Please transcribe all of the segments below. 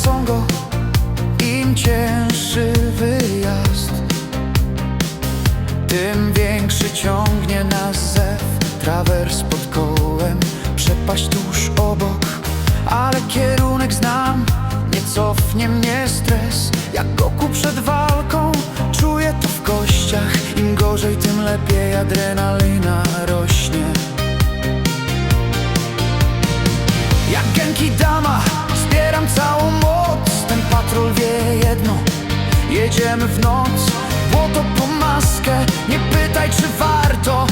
są go. Im cięższy wyjazd Tym większy ciągnie nas zew. Trawers pod kołem Przepaść tuż obok. Ale kierunek znam Nie cofnie mnie stres. Jak Goku przed walką Czuję to w kościach. Im gorzej, tym lepiej Adrenalina rośnie. Jedziemy w noc, po po maskę. Nie pytaj czy warto.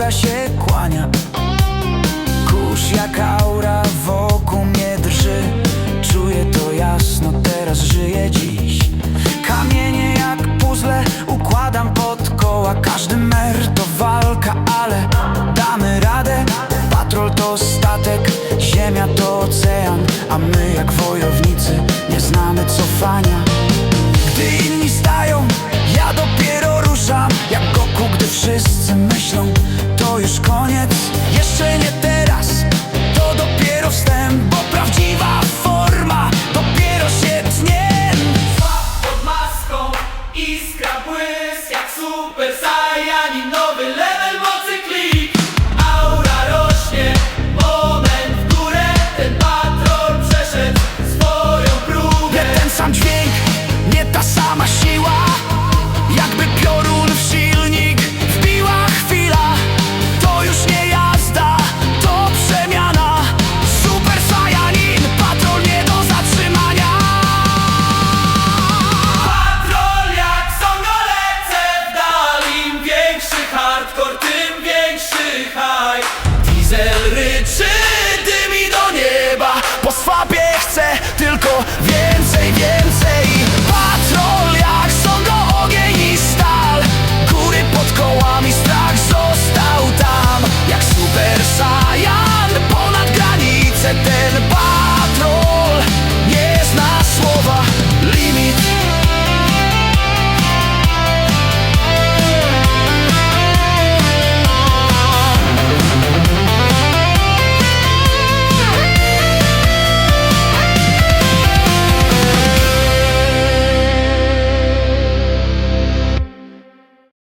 sługa się kłania. już koniec. Jeszcze nie teraz, to dopiero wstęp, bo prawdziwa